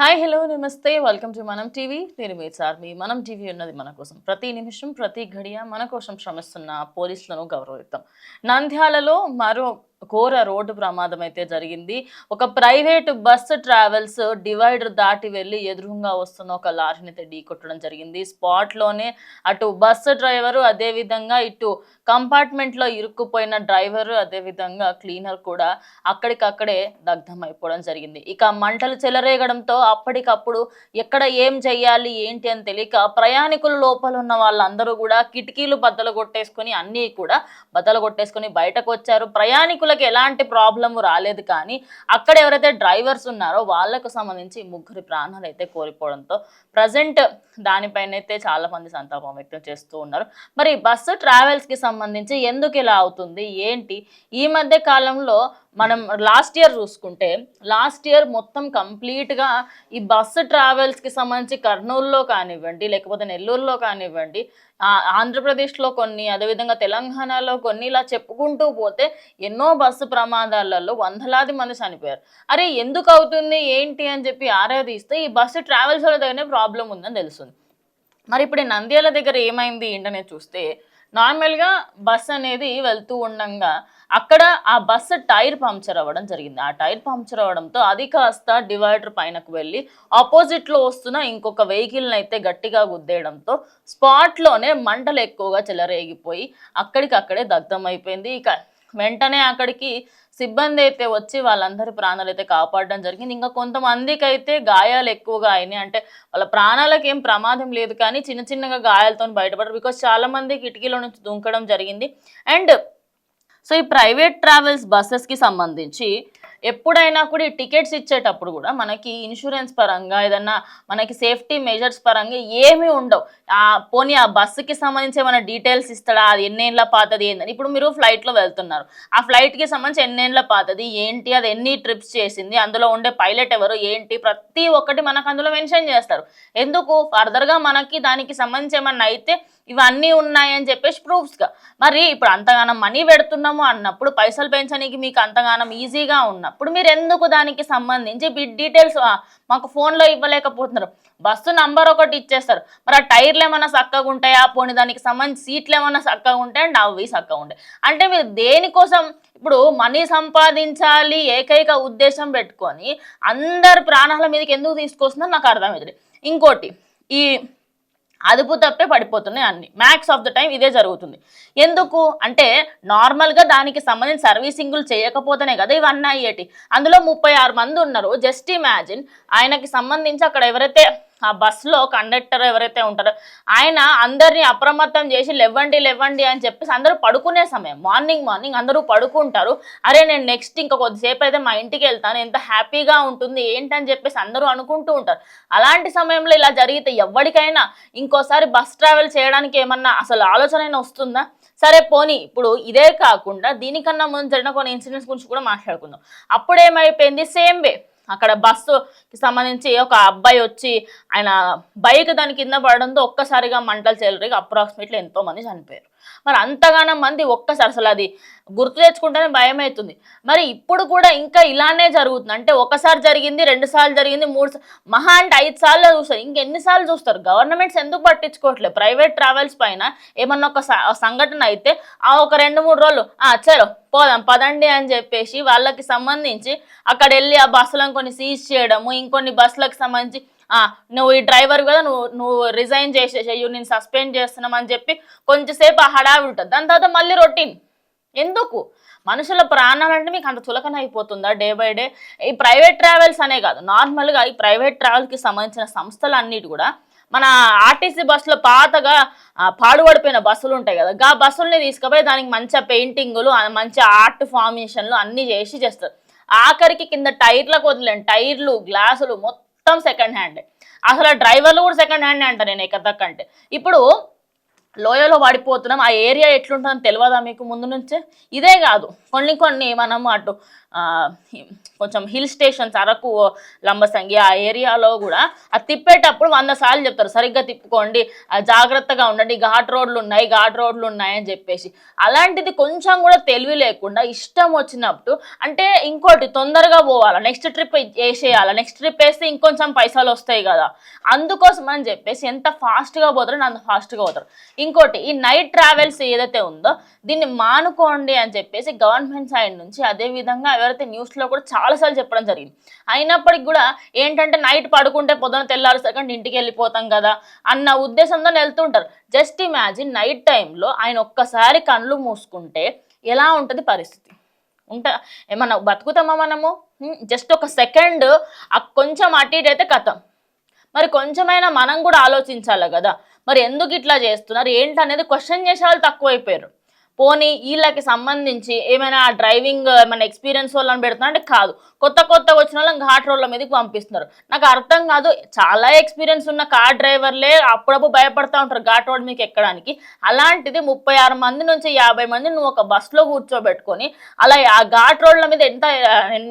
Hi hello నమస్తే welcome to మనం TV. నేను మీ సార్ మీ మనం టీవీ ఉన్నది మన కోసం. ప్రతి నిమిషం ప్రతి ఘడియ మన కోసం శ్రమిస్తున్న పోలీసులను గౌరవిద్దాం. నంద్యాలలో మరో ఘోర రోడ్డు ప్రమాదం అయితే జరిగింది. ఒక ప్రైవేట్ బస్సు ట్రావెల్స్ డివైడర్ దాటి వెళ్ళి ఎదురుగా వస్తున్న ఒక లారీని అయితే ఢీకొట్టడం జరిగింది. స్పాట్లోనే అటు బస్సు డ్రైవరు అదేవిధంగా ఇటు కంపార్ట్మెంట్లో ఇరుక్కుపోయిన డ్రైవరు అదేవిధంగా క్లీనర్ కూడా అక్కడికక్కడే దగ్ధం అయిపోవడం జరిగింది. ఇక మంటలు చెలరేగడంతో అప్పటికప్పుడు ఎక్కడ ఏం చెయ్యాలి ఏంటి అని తెలియక ప్రయాణికుల లోపల ఉన్న వాళ్ళందరూ కూడా కిటికీలు బద్దలు కొట్టేసుకొని అన్నీ కూడా బద్దలు కొట్టేసుకొని బయటకు వచ్చారు. ప్రయాణికులకు ఎలాంటి ప్రాబ్లం రాలేదు కానీ అక్కడ ఎవరైతే డ్రైవర్స్ ఉన్నారో వాళ్ళకు సంబంధించి ముగ్గురి ప్రాణాలు అయితే కోల్పోవడంతో ప్రజెంట్ దానిపైన అయితే చాలా మంది సంతాపం వ్యక్తం చేస్తూ ఉన్నారు. మరి బస్సు ట్రావెల్స్కి సంబంధించి ఎందుకు ఇలా అవుతుంది? ఏంటి? ఈ మధ్య కాలంలో మనం లాస్ట్ ఇయర్ చూసుకుంటే లాస్ట్ ఇయర్ మొత్తం కంప్లీట్గా ఈ బస్సు ట్రావెల్స్కి సంబంధించి కర్నూలులో కానివ్వండి లేకపోతే నెల్లూరులో కానివ్వండి ఆంధ్రప్రదేశ్లో కొన్ని అదేవిధంగా తెలంగాణలో కొన్ని ఇలా చెప్పుకుంటూ పోతే ఎన్నో బస్సు ప్రమాదాలలో వందలాది మంది చనిపోయారు. అరే ఎందుకు అవుతుంది ఏంటి అని చెప్పి ఆరా తీస్తే ఈ బస్సు ట్రావెల్స్ వాళ్ళ దగ్గరనే ప్రాబ్లం ఉందని తెలుస్తుంది. మరి ఇప్పుడు నంద్యాల దగ్గర ఏమైంది ఏంటనేది చూస్తే నార్మల్గా బస్ అనేది వెళ్తూ ఉండంగా అక్కడ ఆ బస్సు టైర్ పంక్చర్ అవ్వడం జరిగింది. ఆ టైర్ పంక్చర్ అవ్వడంతో అది కాస్త డివైడర్ పైనకు వెళ్ళి ఆపోజిట్లో వస్తున్న ఇంకొక వెహికల్ని అయితే గట్టిగా గుద్దేయడంతో స్పాట్లోనే మంటలు ఎక్కువగా చెలరేగిపోయి అక్కడికక్కడే దగ్ధమైపోయింది. అయిపోయింది ఇక వెంటనే అక్కడికి సిబ్బంది అయితే వచ్చి వాళ్ళందరి ప్రాణాలు అయితే కాపాడడం జరిగింది. ఇంకా కొంతమందికి అయితే గాయాలు ఎక్కువగా అయినాయి. అంటే వాళ్ళ ప్రాణాలకు ఏం ప్రమాదం లేదు కానీ చిన్న చిన్నగా గాయాలతో బయటపడరు బికాస్ చాలా మంది కిటికీలో నుంచి దుంకడం జరిగింది. అండ్ సో ఈ ప్రైవేట్ ట్రావెల్స్ బస్సెస్కి సంబంధించి ఎప్పుడైనా కూడా ఈ టికెట్స్ ఇచ్చేటప్పుడు కూడా మనకి ఇన్సూరెన్స్ పరంగా ఏదన్నా మనకి సేఫ్టీ మెజర్స్ పరంగా ఏమీ ఉండవు. ఆ పోనీ ఆ బస్సుకి సంబంధించి ఏమైనా డీటెయిల్స్ ఇస్తాడా? అది ఎన్నేళ్ళ పాతది ఏందని. ఇప్పుడు మీరు ఫ్లైట్లో వెళ్తున్నారు. ఆ ఫ్లైట్కి సంబంధించి ఎన్నేళ్ళ పాతది? ఏంటి? అది ఎన్ని ట్రిప్స్ చేసింది? అందులో ఉండే పైలట్ ఎవరు? ఏంటి? ప్రతి ఒక్కటి మనకు అందులో మెన్షన్ చేస్తారు. ఎందుకు? ఫర్దర్గా మనకి దానికి సంబంధించి ఏమన్నా అయితే ఇవన్నీ ఉన్నాయని చెప్పేసి ప్రూఫ్స్గా మరి ఇప్పుడు అంతగానం మనీ పెడుతున్నాము అన్నప్పుడు పైసలు పెంచడానికి మీకు అంతగానం ఈజీగా ఉన్నప్పుడు మీరు ఎందుకు దానికి సంబంధించి మీ డీటెయిల్స్ మాకు ఫోన్లో ఇవ్వలేకపోతున్నారు. బస్సు నంబర్ ఒకటి ఇచ్చేస్తారు. మరి ఆ టైర్లు ఏమైనా చక్కగా ఉంటాయా? పోనీ దానికి సంబంధించి సీట్లు ఏమైనా చక్కగా ఉంటాయి? అండ్ అవి చక్కగా ఉంటాయి. అంటే మీరు దేనికోసం ఇప్పుడు మనీ సంపాదించాలి ఏకైక ఉద్దేశం పెట్టుకొని అందరు ప్రాణాల మీదకి ఎందుకు తీసుకొస్తుందో నాకు అర్థమవుతుంది ఇంకోటి ఈ అదుపు తప్పే పడిపోతున్నాయి అన్ని. మ్యాక్స్ ఆఫ్ ద టైం ఇదే జరుగుతుంది. ఎందుకు? అంటే నార్మల్గా దానికి సంబంధించిన సర్వీసింగులు చేయకపోతేనే కదా ఇవన్నీ అయ్యేటి. అందులో ముప్పై ఆరు మంది ఉన్నారు. జస్ట్ ఇమాజిన్ ఆయనకి సంబంధించి అక్కడ ఎవరైతే ఆ బస్సులో కండక్టర్ ఎవరైతే ఉంటారో ఆయన అందరినీ అప్రమత్తం చేసి లేవండి లేవండి అని చెప్పేసి అందరూ పడుకునే సమయం. మార్నింగ్ మార్నింగ్ అందరూ పడుకుంటారు. అరే నేను నెక్స్ట్ ఇంకా కొద్దిసేపు అయితే మా ఇంటికి వెళ్తాను. ఎంత హ్యాపీగా ఉంటుంది ఏంటని చెప్పేసి అందరూ అనుకుంటూ ఉంటారు. అలాంటి సమయంలో ఇలా జరిగితే ఎవరికైనా ఇంకోసారి బస్ ట్రావెల్ చేయడానికి ఏమన్నా అసలు ఆలోచన అయినా వస్తుందా? సరే పోనీ. ఇప్పుడు ఇదే కాకుండా దీనికన్నా ముందు జరిగిన కొన్ని ఇన్సిడెంట్స్ గురించి కూడా మాట్లాడుకుందాం. అప్పుడు ఏమైపోయింది సేమ్ వే. అక్కడ బస్సు సంబంధించి ఒక అబ్బాయి వచ్చి ఆయన బైక్ దాని కింద పడడంతో ఒక్కసారిగా మంటలు చెలరేగి అప్రాక్సిమేట్లీ ఎంతో మంది చనిపోయారు. మరి అంతగానం మంది ఒక్కసారి అసలు అది గుర్తు తెచ్చుకుంటేనే భయం అవుతుంది మరి ఇప్పుడు కూడా ఇంకా ఇలానే జరుగుతుంది. అంటే ఒకసారి జరిగింది రెండు సార్లు జరిగింది మూడు మహా అంటే ఐదు సార్లు చూస్తారు. ఇంకెన్నిసార్లు చూస్తారు? గవర్నమెంట్స్ ఎందుకు పట్టించుకోవట్లేదు? ప్రైవేట్ ట్రావెల్స్ పైన ఏమన్నా ఒక సంఘటన అయితే ఆ ఒక రెండు మూడు రోజులు ఆ చలో పోదాం పదండి అని చెప్పేసి వాళ్ళకి సంబంధించి అక్కడ వెళ్ళి ఆ బస్సులను కొన్ని సీజ్ చేయడము ఇంకొన్ని బస్సులకు సంబంధించి నువ్వు ఈ డ్రైవర్ కదా నువ్వు నువ్వు రిజైన్ చేసేసేయు నేను సస్పెండ్ చేస్తున్నామని చెప్పి కొంచెంసేపు ఆ హడావి ఉంటుంది. దాని తర్వాత మళ్ళీ రొటీన్ ఎందుకు? మనుషుల ప్రాణాలంటే మీకు అంత చులకన అయిపోతుందా డే బై డే ఈ ప్రైవేట్ ట్రావెల్స్ అనే కాదు నార్మల్గా ఈ ప్రైవేట్ ట్రావెల్కి సంబంధించిన సంస్థలు అన్నిటి కూడా మన ఆర్టీసీ బస్సులో పాతగా పాడుపడిపోయిన బస్సులు ఉంటాయి కదా ఆ బస్సుల్ని తీసుకుపోయి దానికి మంచిగా పెయింటింగులు మంచి ఆర్ట్ ఫార్మేషన్లు అన్నీ చేసి చేస్తారు. ఆఖరికి కింద టైర్లకు వదిలేండి టైర్లు గ్లాసులు మొత్తం సెకండ్ హ్యాండ్ అసలు డ్రైవర్లు కూడా సెకండ్ హ్యాండ్ అంట నేను ఎక్కడ దక్కంటే ఇప్పుడు లోయలో పడిపోతున్నాం ఆ ఏరియా ఎట్లుంటుందో తెలియదా మీకు ముందు నుంచే? ఇదే కాదు. కొన్ని కొన్ని మనం అటు కొంచెం హిల్ స్టేషన్స్ అరకు లంబసంగి ఆ ఏరియాలో కూడా అది తిప్పేటప్పుడు వంద సార్లు చెప్తారు. సరిగ్గా తిప్పుకోండి జాగ్రత్తగా ఉండండి. ఘాట్ రోడ్లు ఉన్నాయి ఘాట్ రోడ్లు ఉన్నాయి అని చెప్పేసి. అలాంటిది కొంచెం కూడా తెలివి లేకుండా ఇష్టం వచ్చినప్పుడు అంటే ఇంకోటి తొందరగా పోవాలా. నెక్స్ట్ ట్రిప్ వేసేయాలా. నెక్స్ట్ ట్రిప్ వేస్తే ఇంకొంచెం పైసలు వస్తాయి కదా. అందుకోసం అని చెప్పేసి ఎంత ఫాస్ట్గా పోతారో అంత ఫాస్ట్గా పోతారు. ఇంకోటి ఈ నైట్ ట్రావెల్స్ ఏదైతే ఉందో దీన్ని మానుకోండి అని చెప్పేసి గవర్నమెంట్ సైడ్ నుంచి అదే విధంగా ఎవరైతే న్యూస్లో కూడా చాలాసార్లు చెప్పడం జరిగింది. అయినప్పటికి కూడా ఏంటంటే నైట్ పడుకుంటే పొద్దున తెల్లారు సెకండ్ ఇంటికి వెళ్ళిపోతాం కదా అన్న ఉద్దేశంతో వెళ్తుంటారు జస్ట్ ఇమాజిన్ నైట్ టైంలో ఆయన ఒక్కసారి కళ్ళు మూసుకుంటే ఎలా ఉంటుంది పరిస్థితి? ఉంటా ఏమన్నా బతుకుతామా మనము? జస్ట్ ఒక సెకండ్ కొంచెం అటు ఇటు అయితే కథం. మరి కొంచెమైనా మనం కూడా ఆలోచించాలి కదా. మరి ఎందుకు ఇట్లా చేస్తున్నారు? ఏంటి అనేది క్వశ్చన్ చేసే వాళ్ళు తక్కువైపోయారు. పోనీ వీళ్ళకి సంబంధించి ఏమైనా డ్రైవింగ్ ఏమైనా ఎక్స్పీరియన్స్ వాళ్ళని పెడుతున్నా అంటే కాదు. కొత్త కొత్త వచ్చిన వాళ్ళని ఘాట్ రోడ్ల మీదకి పంపిస్తున్నారు. నాకు అర్థం కాదు చాలా ఎక్స్పీరియన్స్ ఉన్న కార్ డ్రైవర్లే అప్పుడప్పుడు భయపడతా ఉంటారు ఘాట్ రోడ్ మీకు ఎక్కడానికి. అలాంటిది ముప్పై ఆరు మంది నుంచి యాభై మంది నువ్వు ఒక బస్సులో కూర్చోబెట్టుకొని అలా ఆ ఘాట్ రోడ్ల మీద ఎంత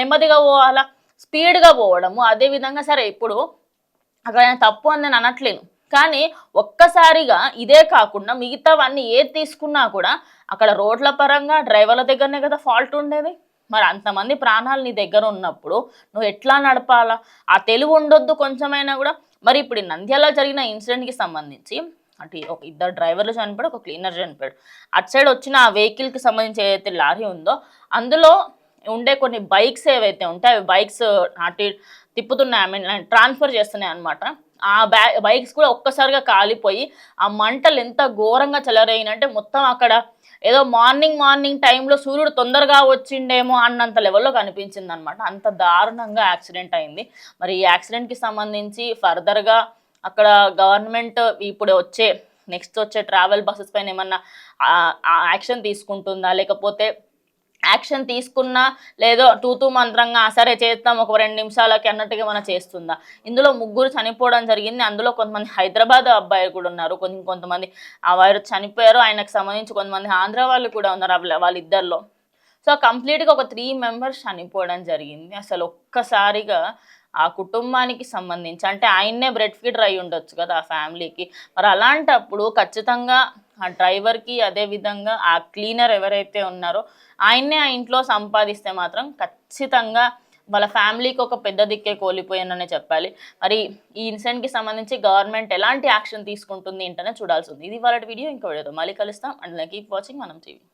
నెమ్మదిగా పోవాలా? స్పీడ్గా పోవడము. అదేవిధంగా సరే ఇప్పుడు అక్కడ ఆయన తప్పు అని నేను అనట్లేను. కానీ ఒక్కసారిగా ఇదే కాకుండా మిగతావన్నీ ఏది తీసుకున్నా కూడా అక్కడ రోడ్ల పరంగా డ్రైవర్ల దగ్గరనే కదా ఫాల్ట్ ఉండేది. మరి అంతమంది ప్రాణాలు నీ దగ్గర ఉన్నప్పుడు నువ్వు ఎట్లా నడపాలా? ఆ తెలివి ఉండొద్దు కొంచెమైనా కూడా. మరి ఇప్పుడు నంద్యాల జరిగిన ఇన్సిడెంట్కి సంబంధించి అటు ఒక ఇద్దరు డ్రైవర్లు చనిపోయాడు ఒక క్లీనర్ చనిపోయాడు అటు సైడ్ వచ్చిన ఆ వెహికల్కి సంబంధించి ఏదైతే లారీ ఉందో అందులో ఉండే కొన్ని బైక్స్ ఏవైతే ఉంటాయి అవి బైక్స్ నాటి తిప్పుతున్నాయి ఐ మీన్ ట్రాన్స్ఫర్ చేస్తున్నాయి అనమాట ఆ బ్యా బైక్స్ కూడా ఒక్కసారిగా కాలిపోయి ఆ మంటలు ఎంత ఘోరంగా చెలరైనంటే మొత్తం అక్కడ ఏదో మార్నింగ్ మార్నింగ్ టైంలో సూర్యుడు తొందరగా వచ్చిండేమో అన్నంత లెవెల్లో కనిపించింది అనమాట అంత దారుణంగా యాక్సిడెంట్ అయింది. మరి ఈ యాక్సిడెంట్కి సంబంధించి ఫర్దర్గా అక్కడ గవర్నమెంట్ ఇప్పుడు వచ్చే నెక్స్ట్ వచ్చే ట్రావెల్ బస్సెస్ పైన ఏమన్నా యాక్షన్ తీసుకుంటుందా? లేకపోతే యాక్షన్ తీసుకున్నా లేదో తూతూ మంత్రంగా సరే చేస్తాం ఒక రెండు నిమిషాలకి అన్నట్టుగా మనం చేస్తుందా? ఇందులో ముగ్గురు చనిపోవడం జరిగింది. అందులో కొంతమంది హైదరాబాద్ అబ్బాయిలు కూడా ఉన్నారు. కొంచెం కొంతమంది ఆ వారు చనిపోయారు. ఆయనకు సంబంధించి కొంతమంది ఆంధ్ర వాళ్ళు కూడా ఉన్నారు వాళ్ళిద్దరిలో. సో కంప్లీట్గా ఒక త్రీ మెంబర్స్ చనిపోవడం జరిగింది. అసలు ఒక్కసారిగా ఆ కుటుంబానికి సంబంధించి అంటే ఆయన్నే బ్రెడ్ ఫీడర్ అయి ఉండొచ్చు కదా ఆ ఫ్యామిలీకి. మరి అలాంటప్పుడు ఖచ్చితంగా ఆ డ్రైవర్కి అదే విధంగా ఆ క్లీనర్ ఎవరైతే ఉన్నారో ఆయన్నే ఆ ఇంట్లో సంపాదిస్తే మాత్రం ఖచ్చితంగా వాళ్ళ ఫ్యామిలీకి ఒక పెద్ద దిక్కే కోల్పోయాననే చెప్పాలి. మరి ఈ ఇన్సిడెంట్కి సంబంధించి గవర్నమెంట్ ఎలాంటి యాక్షన్ తీసుకుంటుంది ఏంటనే చూడాల్సి ఉంది. ఇది వాళ్ళ వీడియో. ఇంకో వీడియోతో మళ్ళీ కలుస్తాం. And keep watching. Manam TV.